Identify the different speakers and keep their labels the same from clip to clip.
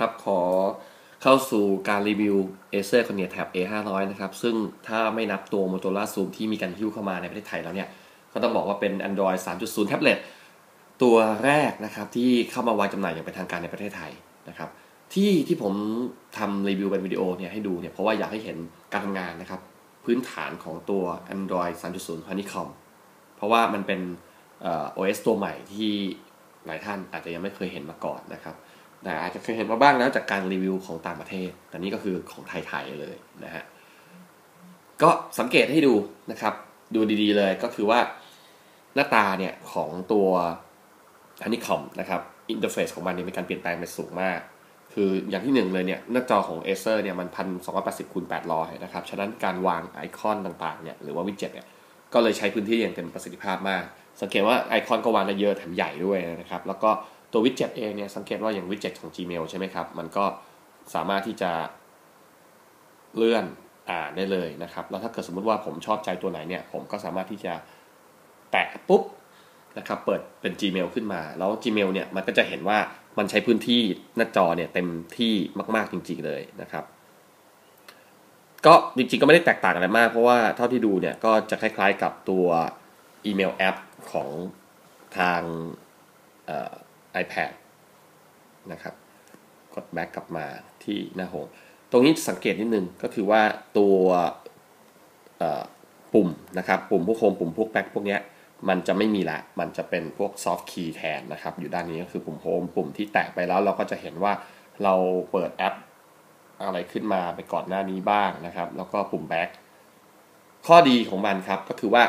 Speaker 1: ครับขอเข้าสู่การรีวิว Acer Corning Tab A500 นะครับ ซึ่งถ้าไม่นับตัว Motorola Zoom ที่มีการฮิ้วเข้ามาในประเทศไทยแล้วเนี่ย ก็ต้องบอกว่าเป็น Android 3.0 แท็บเล็ตตัวแรกนะครับ ที่เข้ามาวางจำหน่ายอย่างเป็นทางการในประเทศไทยนะครับ ที่ที่ผมทำรีวิวเป็นวิดีโอเนี่ยให้ดูเนี่ย เพราะว่าอยากให้เห็นการทำงานนะครับ พื้นฐานของตัว Android 3.0 Honeycomb เพราะว่ามันเป็น OS ตัวใหม่ที่หลายท่านอาจจะยังไม่เคยเห็นมาก่อนนะครับ แต่อาจจะเคยเห็นมาบ้างแล้วจากการรีวิวของต่างประเทศ แต่นี่ก็คือของไทยๆเลยนะฮะ ก็สังเกตให้ดูนะครับ ดูดีๆเลยก็คือว่าหน้าตาเนี่ยของตัวอันนี้คอมนะครับอินเทอร์เฟซของมันเนี่ยมีการเปลี่ยนแปลงไปสูงมาก คืออย่างที่หนึ่งเลยเนี่ยหน้าจอของ Acer เนี่ยมันพันสองร้อยแปดสิบคูณแปดร้อยนะครับ ฉะนั้นการวางไอคอนต่างๆเนี่ยหรือว่าวิดเจ็ตเนี่ยก็เลยใช้พื้นที่อย่างเต็มประสิทธิภาพมาก สังเกตว่าไอคอนก็วางได้เยอะแถมใหญ่ด้วยนะครับ แล้วก็ ตัววิดเจ็ตเองเนี่ยสังเกตว่าอย่างวิดเจ็ตของ Gmail ใช่ไหมครับ มันก็สามารถที่จะเลื่อนอ่านได้เลยนะครับ แล้วถ้าเกิดสมมุติว่าผมชอบใจตัวไหนเนี่ย ผมก็สามารถที่จะแตะปุ๊บนะครับ เปิดเป็น Gmail ขึ้นมา แล้ว Gmail เนี่ยมันก็จะเห็นว่ามันใช้พื้นที่หน้าจอเนี่ยเต็มที่มาก ๆจริง ๆเลยนะครับ ก็จริงๆก็ไม่ได้แตกต่างอะไรมาก เพราะว่าเท่าที่ดูเนี่ยก็จะคล้ายๆกับตัวอีเมลแอปของทาง iPad นะครับ กดแบ็กกลับมาที่หน้าโฮมตรงนี้สังเกตนิดนึงก็คือว่าตัวปุ่มนะครับ ปุ่มพวกโฮมปุ่มพวกแบ็กพวกเนี้ยมันจะไม่มีละ มันจะเป็นพวกซอฟต์คีย์แทนนะครับ อยู่ด้านนี้ก็คือปุ่มโฮมปุ่มที่แตะไปแล้วเราก็จะเห็นว่าเราเปิดแอปอะไรขึ้นมาไปก่อนหน้านี้บ้างนะครับ แล้วก็ปุ่มแบ็กข้อดีของมันครับก็คือว่า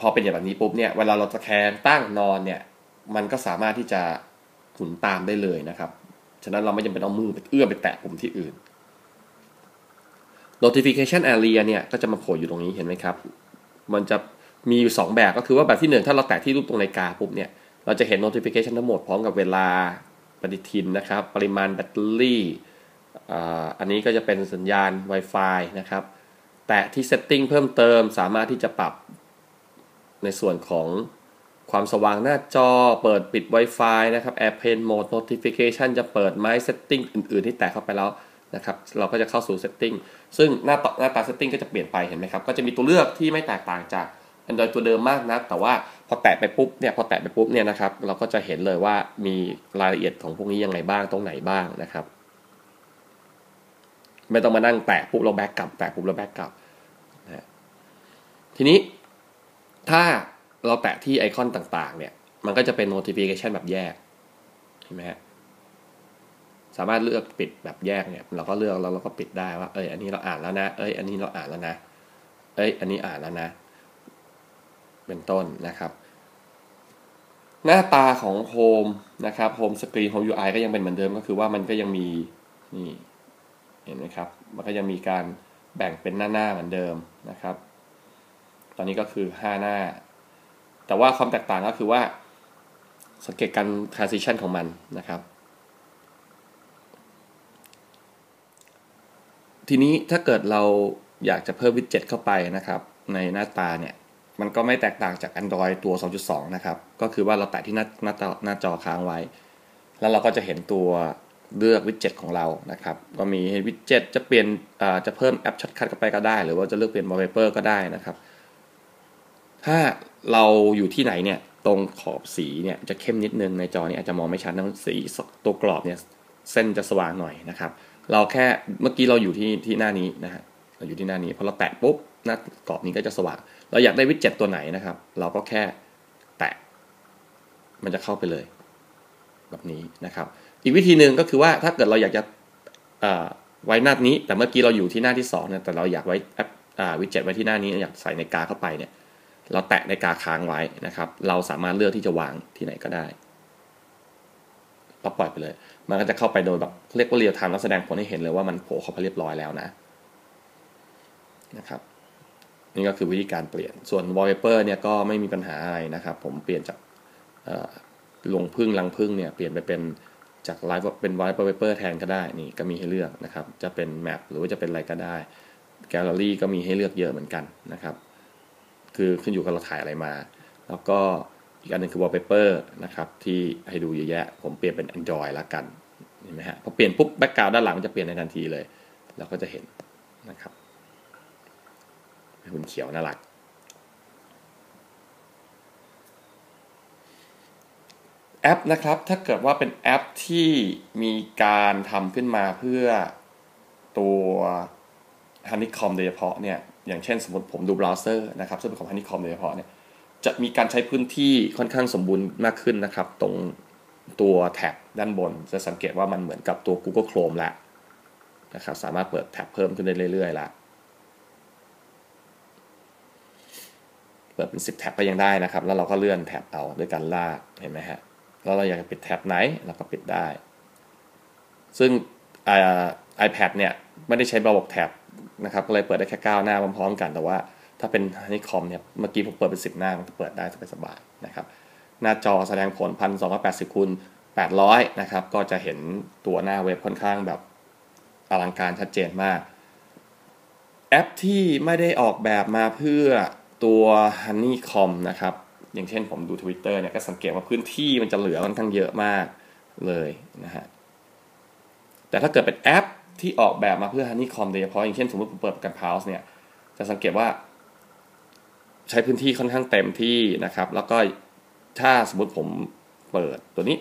Speaker 1: พอเป็นอย่างแบบนี้ปุ๊บเนี่ยเวลาเราจะแคนตั้งนอนเนี่ย มันก็สามารถที่จะหมุนตามได้เลยนะครับ ฉะนั้นเราไม่จำเป็นเอามือไปเอื้อไปแตะปุ่มที่อื่น notification area เนี่ยก็จะมาโผล่อยู่ตรงนี้เห็นไหมครับ มันจะมีอยู่ 2 แบบก็คือว่าแบบที่ 1 ถ้าเราแตะที่รูปตรงนาฬิกาปุ๊บเนี่ย เราจะเห็น notification ทั้งหมดพร้อมกับเวลาปฏิทินนะครับ ปริมาณแบตเตอรี่ อันนี้ก็จะเป็นสัญญาณ Wi-Fi นะครับ แตะที่ setting เพิ่มเติมสามารถที่จะปรับในส่วนของ ความสว่างหน้าจอเปิดปิด Wi-Fi นะครับ Airplane Mode Notification จะเปิดไหม Setting อื่น ๆ ที่แตะเข้าไปแล้วนะครับเราก็จะเข้าสู่ Setting ซึ่งหน้าตหน้าตา Setting ก็จะเปลี่ยนไปเห็นไหมครับ ก็จะมีตัวเลือกที่ไม่แตกต่างจาก Android ตัวเดิมมากนะ แต่ว่าพอแตะไปปุ๊บเนี่ยพอแตะไปปุ๊บเนี่ยนะครับเราก็จะเห็นเลยว่ามีรายละเอียดของพวกนี้ยังไงบ้างตรงไหนบ้างนะครับ ไม่ต้องมานั่งแตะปุ๊บเราแบ็กกลับแตะปุ๊บเราแบ็กกลับนะทีนี้ถ้า เราแตะที่ไอคอนต่างๆ เนี่ย มันก็จะเป็น notification แบบแยกเห็นไหมฮะสามารถเลือกปิดแบบแยกเนี่ย เราก็เลือกแล้วเราก็ปิดได้ว่าเอ้ยอันนี้เราอ่านแล้วนะเอ้ยอันนี้เราอ่านแล้วนะ เอ้ยอันนี้อ่านแล้วนะ เป็นต้นนะครับ หน้าตาของโฮมนะครับโฮมสกรีนโฮม UI ก็ยังเป็นเหมือนเดิมก็คือว่ามันก็ยังมีนี่เห็นไหมครับ มันก็ยังมีการแบ่งเป็นหน้าๆเหมือนเดิมนะครับ ตอนนี้ก็คือ 5 หน้า แต่ว่าความแตกต่างก็คือว่า สังเกตการ transition ของมันนะครับ ทีนี้ถ้าเกิดเราอยากจะเพิ่มวิดเจ็ตเข้าไปนะครับ ในหน้าตาเนี่ย มันก็ไม่แตกต่างจาก Android ตัว 2.2 นะครับ ก็คือว่าเราแตะที่หน้าหน้าจอหน้าจอค้างไว้ แล้วเราก็จะเห็นตัวเลือกวิดเจ็ตของเรานะครับ ก็มีวิดเจ็ตจะเปลี่ยนจะเพิ่มแอปช็อตคัทเข้าไปก็ได้ หรือว่าจะเลือกเปลี่ยนวอลเปเปอร์ก็ได้นะครับ ถ้า เราอยู่ที่ไหนเนี่ยตรงขอบสีเนี่ยจะเข้มนิดนึงในจอนี้อาจจะมองไม่ชัดนะสีตัวกรอบเนี่ยเส้นจะสว่างหน่อยนะครับ เราแค่เมื่อกี้เราอยู่ที่ที่หน้านี้นะฮะเราอยู่ที่หน้านี้พอเราแตะปุ๊บหน้ากรอบนี้ก็จะสว่าง เราอยากได้วิดเจ็ตตัวไหนนะครับ เราก็แค่แตะมันจะเข้าไปเลย แบบนี้นะครับ อีกวิธีหนึ่งก็คือว่าถ้าเกิดเราอยากจะไว้หน้านี้ แต่เมื่อกี้เราอยู่ที่หน้าที่2เนี่ยแต่เราอยากไว้แอปวิดเจ็ตไว้ที่หน้านี้อยากใส่ในกาเข้าไปเนี่ย เราแตะในกาค้างไว้นะครับ เราสามารถเลือกที่จะวางที่ไหนก็ได้เราปล่อยไปเลย มันก็จะเข้าไปโดยแบบเรียกว่าเรียลไทม์แล้วแสดงผลให้เห็นเลยว่ามันโผล่เข้าไปเรียบร้อยแล้วนะนะครับ นี่ก็คือวิธีการเปลี่ยน ส่วน wallpaper เนี่ยก็ไม่มีปัญหาอะไรนะครับ ผมเปลี่ยนจากลงพึ่งลังพึ่งเนี่ยเปลี่ยนไปเป็นจากไลฟ์เป็น wallpaper แทนก็ได้นี่ก็มีให้เลือกนะครับ จะเป็นแมปหรือว่าจะเป็นอะไรก็ได้แกลเลอรี่ก็มีให้เลือกเยอะเหมือนกันนะครับ คือขึ้นอยู่กับเราถ่ายอะไรมา แล้วก็อีกอันนึงคือ wallpaper นะครับที่ให้ดูเยอะแยะ ผมเปลี่ยนเป็น Android ละกันเห็นไหมฮะพอเปลี่ยนปุ๊บแบ็กกราวด์ด้านหลังจะเปลี่ยนในทันทีเลยเราก็จะเห็นนะครับเป็นเขียวน่ารักแอปนะครับ ถ้าเกิดว่าเป็นแอปที่มีการทำขึ้นมาเพื่อตัว Honeycomb โดยเฉพาะเนี่ย อย่างเช่นสมมติผมดูเบราว์เซอร์นะครับซึ่งเป็นของ Honeycomb โดยเฉพาะเนี่ยจะมีการใช้พื้นที่ค่อนข้างสมบูรณ์มากขึ้นนะครับ ตรงตัวแท็บด้านบน จะสังเกตว่ามันเหมือนกับตัว Google Chrome แล้วนะครับสามารถเปิดแท็บเพิ่มขึ้นได้เรื่อยๆล้วเปิดเป็น 10 แท็บก็ยังได้นะครับ แล้วเราก็เลื่อนแท็บเอาด้วยการลากเห็นไหมฮะแล้วเราอยากจะปิดแท็บไหนเราก็ปิดได้ ซึ่ง iPad เนี่ยไม่ได้ใช้ระบบแท็บ นะครับก็เลยเปิดได้แค่ 9 หน้าพร้อมๆกันแต่ว่าถ้าเป็นในคอมเนี่ยเมื่อกี้ผมเปิดเป็น 10 หน้ามันจะเปิดได้สบายๆนะครับหน้าจอแสดงผล 1280คูณ800นะครับก็จะเห็นตัวหน้าเว็บค่อนข้างแบบอลังการชัดเจนมาก แอปที่ไม่ได้ออกแบบมาเพื่อตัว Honeycomb นะครับอย่างเช่นผมดู Twitter เนี่ยก็สังเกตว่าพื้นที่มันจะเหลือค่อนข้างเยอะมากเลยนะฮะแต่ถ้าเกิดเป็นแอป ที่ออกแบบมาเพื่อ Honeycomb โดยเฉพาะอย่างเช่นสมมติผมเปิดกัน Pause เนี่ยจะสังเกตว่า ใช้พื้นที่ค่อนข้างเต็มที่นะครับ แล้วก็ถ้าสมมติผมเปิดตัวนี้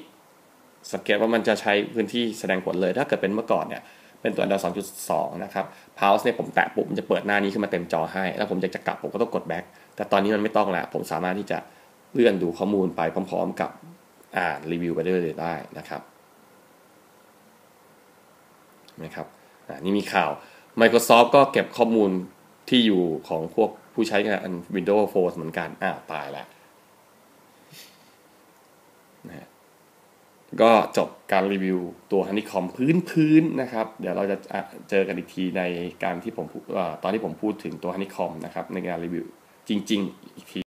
Speaker 1: สังเกตว่ามันจะใช้พื้นที่แสดงผลเลย ถ้าเกิดเป็นเมื่อก่อนเนี่ยเป็นตัว Android 2.2 นะครับ Pause เนี่ยผมแตะปุ๊บมันจะเปิดหน้านี้ขึ้นมาเต็มจอให้ แล้วผมอยากจะกลับผมก็ต้องกด back แต่ตอนนี้มันไม่ต้องแล้วผมสามารถที่จะเลื่อนดูข้อมูลไปพร้อม ๆ กับอ่านรีวิวไปเรื่อยๆได้นะครับ นะครับนี่มีข่าว Microsoft ก็เก็บข้อมูลที่อยู่ของพวกผู้ใช้งาน Windows Phone เหมือนกันอ้าวตายแล้วนะก็จบการรีวิวตัว Honeycomb พื้นพื้นนะครับ เดี๋ยวเราจะเจอกันอีกทีในการที่ผมตอนที่ผมพูดถึงตัว Honeycomb นะครับในงานรีวิวจริง ๆ อีกที